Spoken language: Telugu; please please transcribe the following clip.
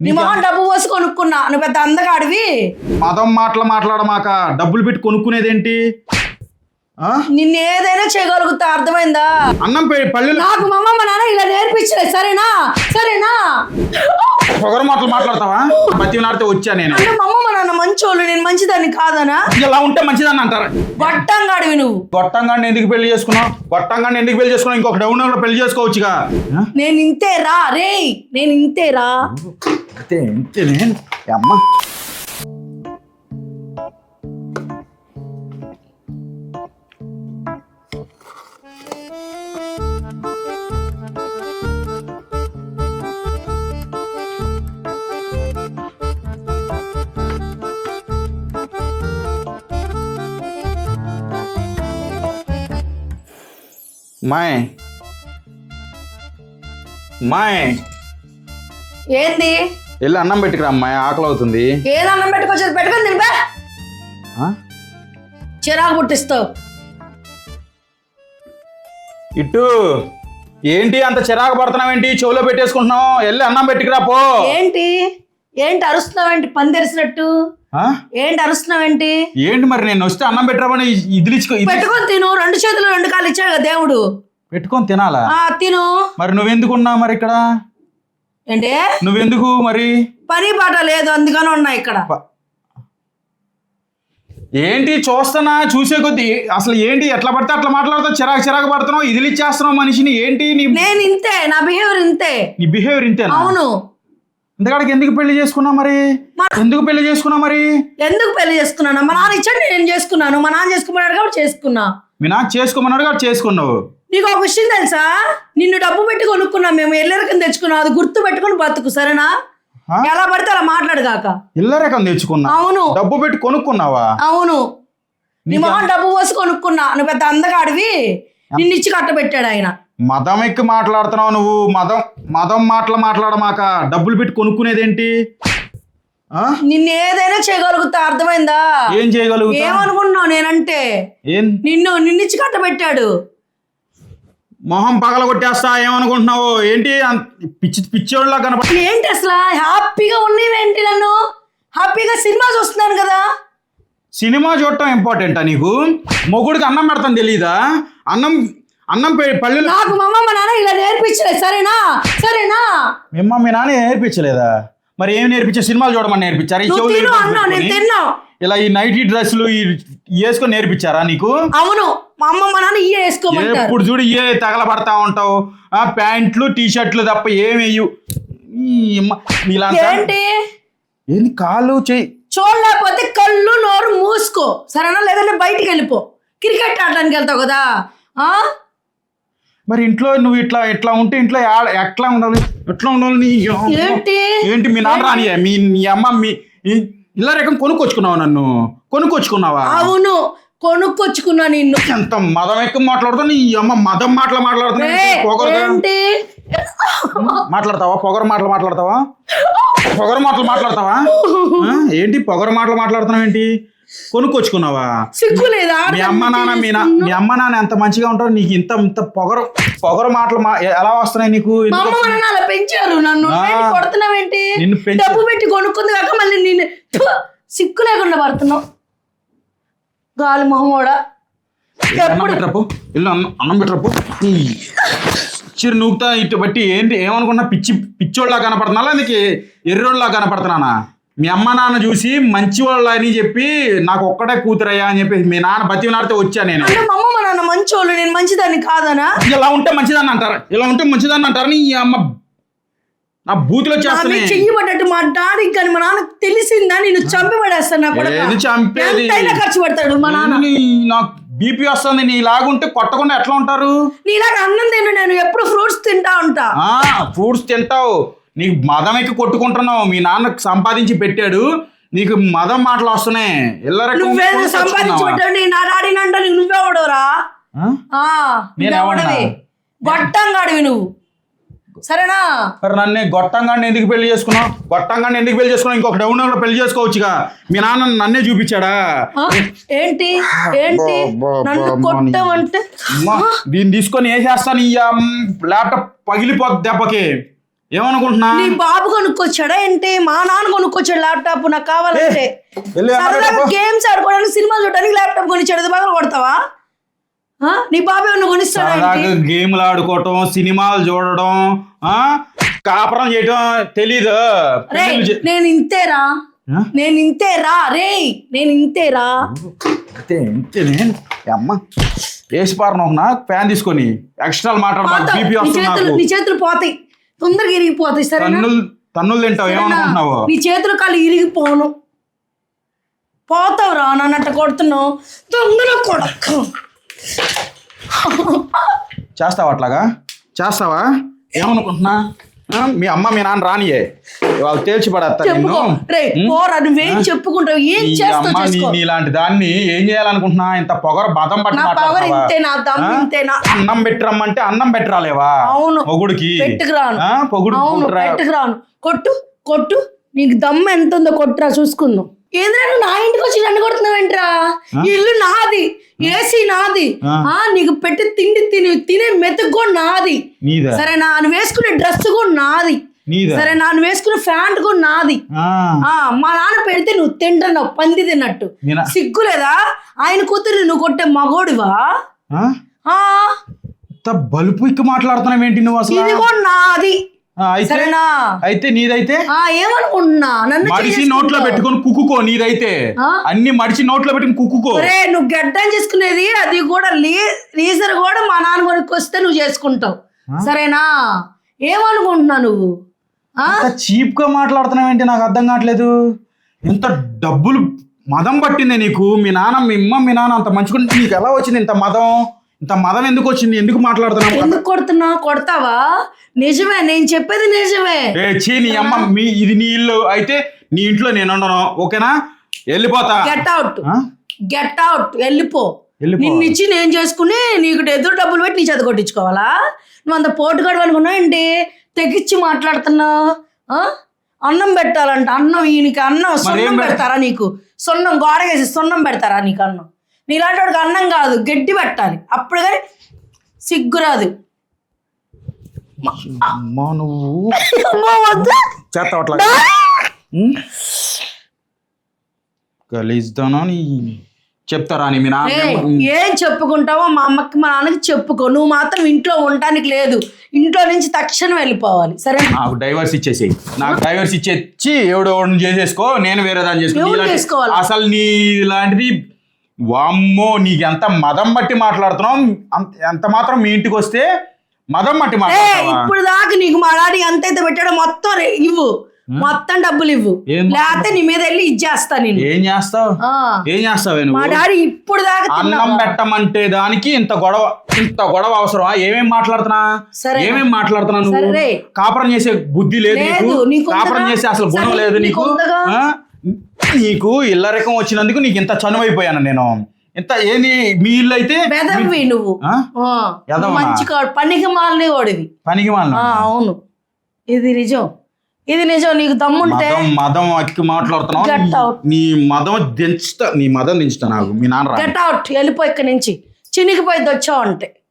నీ మొహం డబ్బు పోసి కొనుక్కున్నా. నువ్వు పెద్ద అందగాడివి. మదం మాటలు మాట్లాడమాక డబ్బులు పెట్టి కొనుక్కునేదేంటి? ఆ? నిన్ను ఏదైనా చేయగలుగుతా అర్థమైందా? అన్నం పె- పల్లెలు నాకు మా అమ్మ మా నాన్న ఇలా నేర్పించలేదు సరేనా? సరేనా? పొగరు మాటలు మాట్లాడతావా? బతి నాడితే వచ్చా నేను. అంటే మా అమ్మ మా నాన్న మంచోళ్ళు నేను మంచిదాన్ని కాదనా? ఇలా ఉంటే మంచిదని అంటారు? గొట్టంగాడివి నువ్వు. గొట్టంగాన్ని ఎందుకు పెళ్ళి చేసుకున్నావు? గొట్టంగాన్ని ఎందుకు పెళ్ళి చేసుకున్నావు? ఇంకొక డౌన్ పెళ్ళి చేసుకోవచ్చుగా. ఆ? నేను ఇంతే రా రే నేను ఇంతే రా అంతే అంతేనే అమ్మ మాయ్ మాయ్ ఏంది వెళ్ళి అన్నం పెట్టుకురా అమ్మాయి ఆకలి అవుతుంది ఏది అన్నం పెట్టుకొచ్చేది పెట్టుకొని తినిపా? చిరాకు పుట్టిస్తావు. ఇటు ఏంటి అంత చిరాకు పడుతున్నావేంటి చెవులో పెట్టేసుకుంటున్నావు. వెళ్ళి అన్నం పెట్టుకురా పో. ఏంటి? ఏంటి అరుస్తున్నావేంటి పందెరిసినట్టు? ఏంటి అరుస్తున్నావేంటి ఏంటి? మరి నేను వస్తే అన్నం పెట్టరామని ఇదిలిచ్చుకో ఇది పెట్టుకొని తిను. రెండు చేతులు రెండు కాళ్ళు ఇచ్చాడు దేవుడు. పెట్టుకొని తినాలా? ఆ తిను. మరి నువ్వెందుకున్నా మరి ఇక్కడ? ఏంటి? నువ్వెందుకు మరి? పని పాట లేదు అందుకని ఉన్నా ఇక్కడ. ఏంటి చూస్తున్నా చూసే కొద్దీ అసలు ఏంటి ఎట్లా పడితే అట్లా మాట్లాడుతావు చిరాకు చిరాకు పడుతున్నావు ఇదిలిచ్చేస్తున్నావు మనిషిని ఏంటి నీ నేను ఇంతే నా బిహేవియర్ ఇంతే. నీ బిహేవియర్ ఇంతేనా? అవును. ఇంతకాడికి ఎందుకు పెళ్ళి చేసుకున్నావు మరి? ఎందుకు పెళ్ళి చేసుకున్నావు మరి? ఎందుకు పెళ్ళి చేసుకున్నాను? మా నాన్న ఇచ్చాడు నేను చేసుకున్నాను. మా నాన్న చేసుకున్నాడు కాబట్టి చేసుకున్నా. మీ నాకు చేసుకోమన్నాడు కాబట్టి చేసుకున్నావు. నీకు ఒక విషయం తెలుసా? నిన్ను డబ్బు పెట్టి కొనుక్కున్నాం మేము ఎల్లరికం తెచ్చుకున్నాం. అది గుర్తు పెట్టుకుని బతుకు సరేనా? ఎలా పడితే అలా మాట్లాడగాక. ఇళ్ళ రకం తెచ్చుకున్నా. అవును. డబ్బు పెట్టి కొనుక్కున్నావా? అవును. నీ మొహం డబ్బు పోసి కొనుక్కున్నా. నువ్వు పెద్ద అందగాడివి. నిన్ను ఇచ్చి కట్టబెట్టాడు ఆయన. మదం ఎక్కి మాట్లాడుతున్నావు నువ్వు. మదం మదం మాటలు మాట్లాడమాక డబ్బులు పెట్టి కొనుక్కునేదేంటి? నిన్ను ఏదైనా చేయగలుగుతా అర్థమైందా? ఏం చేయగలుగుతా? ఏమనుకుంటున్నావు నేనంటే? నిన్ను నిన్నిచ్చి కట్టబెట్టాడు మొహం పగల కొట్టేస్తా ఏమనుకుంటున్నావు? ఏంటి? పిచ్చి పిచ్చోళ్ళ కనపడ ఏంటి అసలు? హ్యాపీగా ఉన్నవేంటి నన్ను? హ్యాపీగా సినిమా చూస్తున్నాను కదా. సినిమా చూడటం ఇంపార్టెంటా నీకు? మొగుడికి అన్నం పెడతాను తెలీదా? అన్నం అన్నం పె- పల్లెలు నాకు మా అమ్మ నాన్న ఇలా నేర్పించలేదు. సరేనా? సరేనా? మిమ్మ మీ నాన్న నేర్పించలేదా? మరి ఏం నేర్పించే సినిమాలు చూడమని నేర్పించారా? ఈ చెవులు ఇలా ఈ నైటీ డ్రెస్సులు వేసుకొని నేర్పించారా నీకు? అవును. మా అమ్మ మా నాన్న ఇయ్యే వేసుకోమంటారు. ఎప్పుడు చూడు ఏ తగలబడతా ఉంటావు. ఆ ప్యాంట్లు టీ షర్ట్లు తప్ప ఏం వేయు. ఈ అమ్మ, నీలాంటి ఏంటి? ఏంది కాళ్ళు చెయ్యి? చూడలేకపోతే కళ్ళు నోరు మూసుకో. సరేనా? లేదంటే బయటికి వెళ్ళిపో. క్రికెట్ ఆడడానికి వెళ్తావు కదా. ఆ? మరి ఇంట్లో నువ్వు ఇట్లా ఇట్లా ఉంటే ఇంట్లో ఎట్లా ఉండాలి? ఎట్లా ఉండాలి నీ. ఏంటి? ఏంటి మీ నాన్న రానియా? మీ అమ్మ మీ ఇలా రకం కొనుక్కొచ్చుకున్నావా నన్ను? కొనుక్కొచ్చుకున్నావా? అవును. కొనుక్కొచ్చుకున్నా నిన్ను. ఎంత మదం ఎక్కువ మాట్లాడుతావు నీ అమ్మ మదం మాటలు మాట్లాడుతున్నా? ఏంటి? మాట్లాడతావా? పొగరు మాటలు మాట్లాడతావా? పొగరు మాటలు మాట్లాడతావా? ఆ? ఏంటి పొగరు మాటలు మాట్లాడుతున్నావు ఏంటి? కొనుక్కొచ్చుకున్నావా? సిగ్గు లేదా? మీ అమ్మ నాన్న మీ నా మీ అమ్మ నాన్న ఎంత మంచిగా ఉంటారు? నీకు ఇంత ఇంత పొగరు పొగరు మాటలు మా ఎలా వస్తున్నాయి నీకు? మా ఎందుకు అమ్మ మా నాన్న అలా పెంచారు. నన్ను ఆ. ఏంటి కొడుతున్నావేంటి? నిన్ను పెంచు- డబ్బు పెట్టి కొనుక్కుంది కాక మళ్ళీ నేను సిగ్గు లేకుండా పడుతున్నావు. గాలి మొహమోడా అన్నం పెట్టరపు ఇల్లు అన్నం అన్నం పెట్టరపు చిరు నూకుతా ఇటు బట్టి ఏంటి? ఏమనుకున్నా పిచ్చి పిచ్చోళ్ళలా కనపడుతున్నా అందుకే ఎర్రోళ్ళలా కనపడుతున్నానా? మీ అమ్మ నాన్న చూసి మంచి వాళ్ళు అని చెప్పి నాకు ఒక్కడే కూతురయ్యా అని చెప్పి మీ నాన్న బతిమలాడితే వచ్చా నేను. అంటే మా అమ్మ మా నాన్న మంచోళ్ళు నేను మంచిదాన్ని కాదనా? ఇలా ఉంటే మంచిదని అంటారు? ఇలా ఉంటే మంచిదని అంటారు నీ అమ్మ నా బూతులు పడ్డట్టు మా డాడీకి కానీ మా నాన్న తెలిసిందా? నేను చంపి పడేస్తాను నా కొడుకు. ఏది చంపేది? ఎంతైనా ఖర్చు పెడతాడు మా నాన్న. నీ- నాకు బీపీ వస్తుంది నీ లాగుంటే కొట్టకుండా ఎట్లా ఉంటారు? నీలాగా అన్నం తిను నేను ఎప్పుడు ఫ్రూట్స్ తింటా ఉంటా. ఆ ఫ్రూట్స్ తింటావు. నీకు మదం ఎక్కి కొట్టుకుంటున్నావు. మీ నాన్న సంపాదించి పెట్టాడు. నీకు మదం మాటలు వస్తున్నాయి. నువ్వేదో? సంపాదించి నా డాడీని అంటే నువ్వే ఓడవరా నేను? గొట్టంగాడివి నువ్వు. సరేనా? మరి నన్ను గొట్టంగాన్ని ఎందుకు పెళ్ళి చేసుకున్నావు? గొట్టంగాన్ని ఎందుకు పెళ్ళి చేసుకున్నావు? ఇంకొక డౌన్ కూడా పెళ్ళి చేసుకోవచ్చుగా. మీ నాన్న నన్నే చూపించాడా? ఏంటి? ఏంటి? నన్ను కొట్టమంటే? దీన్ని తీసుకొని వేసేస్తాను ఈ ల్యాప్టాప్ పగిలిపోద్ది దెబ్బకి. ఏమనుకుంటున్నా? నీ బాబు కొనుక్కొచ్చాడా ఏంటి? మా నాన్న కొనుక్కొచ్చాడు ల్యాప్టాప్ నాకు కావాలంటే. గేమ్స్ ఆడుకోవడానికి సినిమా చూడడానికి ల్యాప్టాప్ కొనిచ్చాడు. బాగా కొడతావా? నీ బాబు ఏమన్నా కొనిస్తాడా? గేమ్లు ఆడుకోవటం సినిమాలు చూడడం ఆ? కాపురం చేయటం తెలీదు. నేను ఇంతేరా? నేను ఇంతేరా? రే నేను ఇంతేరా? అంతే అంతేనే అమ్మ వేసి పారను ఒక నా ఫ్యాన్ తీసుకొని ఎక్స్ట్రా మాట్లాడమా పోతావు. బీపీ నీ వస్తుంది చేతులు నాకు. నీ చేతులు పోతాయి. తొందరగా ఇరిగిపోతాయి సరేనా? తన్నులు తన్నులు తింటావు? ఏమనుకుంటున్నావు? నీ చేతులు కాళ్ళు ఇరిగిపోను. పోతావురా నన్ను అట్ట కొడుతున్నావు. తొందరగా కొడక చేస్తావా అట్లాగా? చేస్తావా? ఏమనుకుంటున్నా? మీ అమ్మ మీ నాన్న రానియే. వాళ్ళు తేల్చి పడేస్తా చెప్పుకో. నిన్ను రే ఉం? పోరా నువ్వేం చెప్పుకుంటావు. ఏం చేస్తావు నీలాంటి దాన్ని ఏం చేయాలనుకుంటున్నా? ఇంత పొగర బతం పట్టి అన్నం పెట్టరమ్మంటే అన్నం పెట్టరాలేవా? అవును. పొగుడికి పెట్టుకురాను ఆ? పొగుడు కొట్టు కొట్టు. నీకు దమ్ము ఎంత ఉందో కొట్టురా చూసుకుందాం. ఏంద్రా నా ఇంటికి వచ్చి నన్ను కొడుతున్నావేంట్రా? ఇల్లు నాది ఏసీ నాది. ఆ. నీకు పెట్టి తిండి తిని తినే మెతుకు కూడా నాది. సరేనా నువ్వు వేసుకునే డ్రెస్ కూడా నాది. సరే నువ్వు వేసుకునే ప్యాంట్ కూడా నాది. ఆ. మా నాన్న పెడితే నువ్వు తింటున్నావు పంది తిన్నట్టు. నేనా- సిగ్గులేదా ఆయన కూతురు నువ్వు కొట్టే మగోడివా? బలుపు ఇక్కి మాట్లాడుతున్నావు ఏంటి నువ్వు అసలు? ఇది కూడా నాది. అయితే సరేనా? అయితే నీదైతే ఆ ఏమనుకుంటున్నా? నన్ను మడిచి చేసుకుంటావు. నోట్లో పెట్టుకొని కుక్కుకో నీదైతే. ఆ? అన్ని మడిచి నోట్లో పెట్టుకుని కుక్కుకో. ఒరే నువ్వు గడ్డం చేసుకునేది అది కూడా లీ లీజర్ కూడా మా నాన్న కొనుక్కొస్తే నువ్వు చేసుకుంటావు. సరేనా? ఏమనుకుంటున్నా నువ్వు? ఆ? చీప్గా మాట్లాడుతున్నావు ఏంటి? నాకు అర్థం కావట్లేదు. ఇంత డబ్బులు మదం పట్టిందే నీకు. మీ నాన్న మీ అమ్మ మీ నాన్న అంత మంచుకుంటే నీకు ఎలా వచ్చింది ఇంత మదం? ఇంత మదం ఎందుకు వచ్చింది? ఎందుకు మాట్లాడుతున్నావు? ఎందుకు కొడుతున్నా? కొడతావా? నిజమే నేను చెప్పేది నిజమే. ఏ చీ నీ అమ్మ మీ ఇది నీ ఇల్లు. అయితే నీ ఇంట్లో నేను ఉండను. ఓకేనా? వెళ్ళిపోతా. గెట్ అవుట్ ఆ? గెట్ అవుట్ వెళ్ళిపో. వెళ్ళిపో. నిన్ను ఇచ్చి నేను చేసుకుని నీకు ఎదురు డబ్బులు పెట్టి నీ చేత కొట్టించుకోవాలా? నువ్వు అంత పోటుగాడు అనుకున్నావు ఏంటి? తెగిచ్చి మాట్లాడుతున్నావు ఆ? అన్నం పెట్టాలంట. అన్నం ఈయనకి అన్నం. సున్నం పెడతారా నీకు? సున్నం గోడగేసి సున్నం పెడతారా నీకు అన్నం? నీలాంటి వాడికి అన్నం కాదు గడ్డి పెట్టాలి. అప్పుడు కానీ సిగ్గురాదు. అమ్మా నువ్వు. గలీజ్దానా నీ? చెప్తారా మీ నాన్న ఏం చెప్పుకుంటావో మా అమ్మకి మా నాన్నకి చెప్పుకో. నువ్వు మాత్రం ఇంట్లో ఉండటానికి లేదు. ఇంట్లో నుంచి తక్షణం వెళ్ళిపోవాలి. సరే? నాకు డైవర్స్ ఇచ్చేసేయి. నాకు డైవర్స్ ఇచ్చేచ్చి ఎవడో చేసేసుకో నేను వేరే దాన్ని చేసుకోవాలి? అసలు నీ ఇలాంటిది వామ్మో నీకు ఎంత మదం బట్టి మాట్లాడుతున్నావు? అంత ఎంత మాత్రం మీ ఇంటికి వస్తే మదం బట్టి ఏ మాట్లాడతావా? ఇప్పుడు దాకా నీకు మా డాడీ ఎంతైతే పెట్టాడో మొత్తం ఇవ్వు. మొత్తం డబ్బులు ఇవ్వు. లేకపోతే నీ మీద వెళ్ళి ఇచ్చేస్తా నేను. ఏం చేస్తావు. ఏం చేస్తావే మా నువ్వు డాడీ ఇప్పుడు దాకా అన్నం? పెట్టమంటే దానికి ఇంత గొడవ ఇంత గొడవ అవసరమా? ఏమేం మాట్లాడుతున్నా? సరే. ఏమేం మాట్లాడుతున్నా నువ్వు. కాపురం చేసే బుద్ధి లేదు నీకు? కాపురం చేసే అసలు గుణం లేదు నీకు నీకు ఇల్లరకం వచ్చినందుకు నీకు ఇంత చనువైపోయాను నేను. ఇంత ఏంది? మీ ఇల్లు అయితే బెదవి నువ్వు? మంచి కాడు. పనికి మాలని ఓడివి పనికి ఆ, అవును. ఇది నిజం. ఇది నిజం. నీకు దమ్ముంటే మదం అక్కి మాట్లాడుతున్నావు. నీ మదం దించుతా నీ మదం దించుతా నాకు మీ నాన్న. గెట్ అవుట్ వెళ్ళిపో ఇక్కడి నుంచి. చినిగిపోయి వచ్చావు అంటే.